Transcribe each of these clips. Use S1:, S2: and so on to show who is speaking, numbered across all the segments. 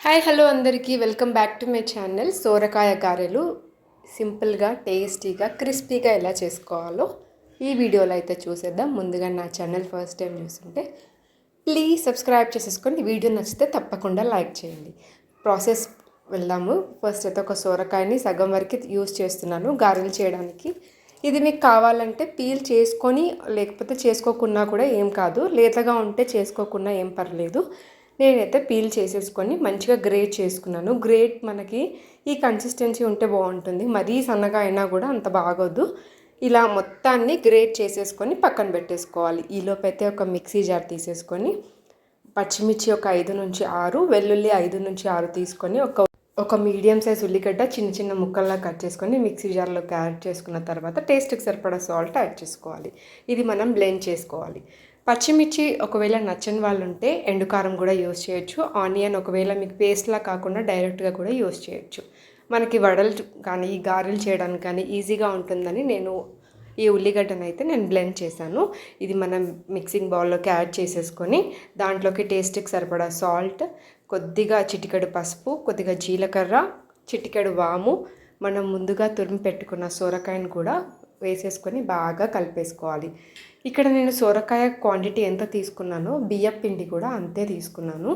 S1: Hi hello అందరికీ. Welcome back to my channel సోరకాయ గారెలు సింపుల్గా టేస్టీగా క్రిస్పీగా ఎలా చేసుకోవాలో ఈ వీడియోలో అయితే చూసేద్దాం. ముందుగా నా ఛానల్ ఫస్ట్ టైం చూస్తుంటే ప్లీజ్ సబ్స్క్రైబ్ చేసేసుకొని వీడియో నచ్చితే తప్పకుండా లైక్ చేయండి. ప్రాసెస్ వెళ్దాము. ఫస్ట్ అయితే ఒక సోరకాయని సగం వరకు యూస్ చేస్తున్నాను గారెలు చేయడానికి. ఇది మీకు కావాలంటే పీల్ చేసుకొని లేకపోతే చేసుకోకున్నా కూడా ఏం కాదు. లేతగా ఉంటే చేసుకోకున్నా ఏం పర్లేదు. నేనైతే పీల్ చేసేసుకొని మంచిగా గ్రేట్ చేసుకున్నాను. గ్రేట్ మనకి ఈ కన్సిస్టెన్సీ ఉంటే బాగుంటుంది. మరీ సన్నగా అయినా కూడా అంత బాగోదు. ఇలా మొత్తాన్ని గ్రేట్ చేసేసుకొని పక్కన పెట్టేసుకోవాలి. ఈలోపు అయితే ఒక మిక్సీ జార్ తీసేసుకొని పచ్చిమిర్చి ఒక ఐదు నుంచి ఆరు వెల్లుల్లి ఐదు నుంచి ఆరు తీసుకొని ఒక ఒక మీడియం సైజ్ ఉల్లిగడ్డ చిన్న చిన్న ముక్కల్లా కట్ చేసుకొని మిక్సీ జార్లోకి యాడ్ చేసుకున్న తర్వాత టేస్ట్కి సరిపడా సాల్ట్ యాడ్ చేసుకోవాలి. ఇది మనం బ్లెండ్ చేసుకోవాలి. పచ్చిమిర్చి ఒకవేళ నచ్చని వాళ్ళు ఉంటే ఎండుకారం కూడా యూస్ చేయొచ్చు. ఆనియన్ ఒకవేళ మీకు పేస్ట్లా కాకుండా డైరెక్ట్గా కూడా యూస్ చేయొచ్చు. మనకి వడలు కానీ గారెలు చేయడానికి కానీ ఈజీగా ఉంటుందని నేను ఈ ఉల్లిగడ్డను అయితే నేను బ్లెండ్ చేశాను. ఇది మనం మిక్సింగ్ బౌల్లోకి యాడ్ చేసేసుకొని దాంట్లోకి టేస్ట్కి సరిపడా సాల్ట్ కొద్దిగా చిటికెడు పసుపు కొద్దిగా జీలకర్ర చిటికెడు వాము మనం ముందుగా తురిమి పెట్టుకున్న సొరకాయను కూడా వేసేసుకొని బాగా కలిపేసుకోవాలి. ఇక్కడ నేను సొరకాయ క్వాంటిటీ ఎంత తీసుకున్నానో బియ్యం పిండి కూడా అంతే తీసుకున్నాను.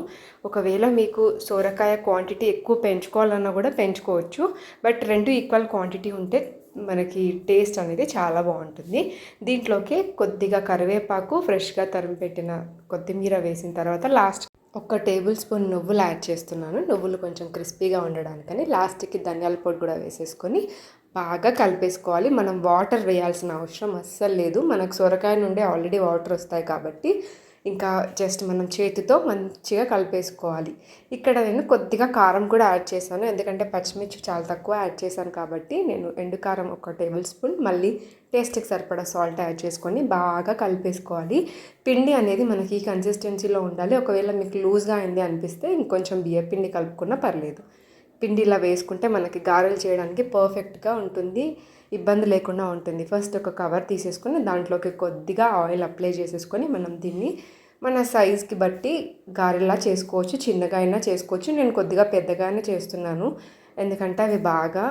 S1: ఒకవేళ మీకు సొరకాయ క్వాంటిటీ ఎక్కువ పెంచుకోవాలన్నా కూడా పెంచుకోవచ్చు. బట్ రెండు ఈక్వల్ క్వాంటిటీ ఉంటే మనకి టేస్ట్ అనేది చాలా బాగుంటుంది. దీంట్లోకి కొద్దిగా కరివేపాకు ఫ్రెష్గా తరిమి పెట్టిన కొత్తిమీర వేసిన తర్వాత లాస్ట్ ఒక టేబుల్ స్పూన్ నువ్వులు యాడ్ చేస్తున్నాను. నువ్వులు కొంచెం క్రిస్పీగా ఉండడానికని లాస్ట్కి ధనియాల పొడి కూడా వేసేసుకొని బాగా కలిపేసుకోవాలి. మనం వాటర్ వేయాల్సిన అవసరం అస్సలు లేదు. మనకు సొరకాయ నుండి ఆల్రెడీ వాటర్ వస్తాయి కాబట్టి ఇంకా జస్ట్ మనం చేతితో మంచిగా కలిపేసుకోవాలి. ఇక్కడ నేను కొద్దిగా కారం కూడా యాడ్ చేశాను. ఎందుకంటే పచ్చిమిర్చి చాలా తక్కువ యాడ్ చేశాను కాబట్టి నేను ఎండు కారం ఒక టేబుల్ స్పూన్ మళ్ళీ టేస్ట్కి సరిపడా సాల్ట్ యాడ్ చేసుకొని బాగా కలిపేసుకోవాలి. పిండి అనేది మనకి కన్సిస్టెన్సీలో ఉండాలి. ఒకవేళ మీకు లూజ్గా అయింది అనిపిస్తే ఇంకొంచెం బియ్య పిండి కలుపుకున్నా పర్లేదు. పిండి ఇలా వేసుకుంటే మనకి గారెలు చేయడానికి పర్ఫెక్ట్గా ఉంటుంది. ఇబ్బంది లేకుండా ఉంటుంది. ఫస్ట్ ఒక కవర్ తీసేసుకొని దాంట్లోకి కొద్దిగా ఆయిల్ అప్లై చేసేసుకొని మనం దీన్ని మన సైజ్కి బట్టి గారెలా చేసుకోవచ్చు. చిన్నగా అయినా చేసుకోవచ్చు. నేను కొద్దిగా పెద్దగానే చేస్తున్నాను. ఎందుకంటే అవి బాగా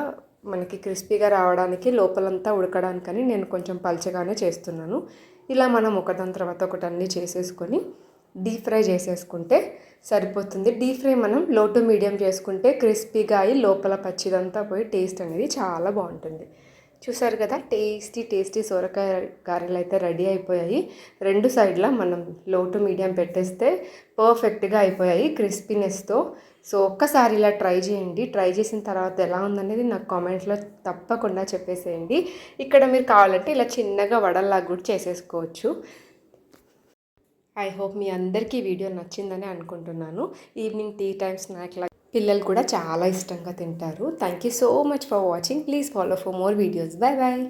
S1: మనకి క్రిస్పీగా రావడానికి లోపలంతా ఉడకడానికని నేను కొంచెం పల్చగానే చేస్తున్నాను. ఇలా మనం ఒకదాని తర్వాత ఒకటి అన్నీ చేసేసుకొని డీప్ ఫ్రై చేసేసుకుంటే సరిపోతుంది. డీప్ ఫ్రై మనం లో టు మీడియం చేసుకుంటే క్రిస్పీగా అయి లోపల పచ్చిదంతా పోయి టేస్ట్ అనేది చాలా బాగుంటుంది. చూసారు కదా టేస్టీ టేస్టీ సొరకాయ గారెలు అయితే రెడీ అయిపోయాయి. రెండు సైడ్లా మనం లో టు మీడియం పెట్టేస్తే పర్ఫెక్ట్గా అయిపోయాయి క్రిస్పీనెస్తో. సో ఒక్కసారి ఇలా ట్రై చేయండి. ట్రై చేసిన తర్వాత ఎలా ఉందనేది నాకు కామెంట్స్లో తప్పకుండా చెప్పేసేయండి. ఇక్కడ మీరు కావాలంటే ఇలా చిన్నగా వడల్లాగా కూడా చేసేసుకోవచ్చు. ఐ హోప్ మీ అందరికీ వీడియో నచ్చిందని అనుకుంటున్నాను. ఈవినింగ్ టీ టైమ్ స్నాక్ లా పిల్లలు కూడా చాలా ఇష్టంగా తింటారు. Thank you so much for watching please follow for more videos bye bye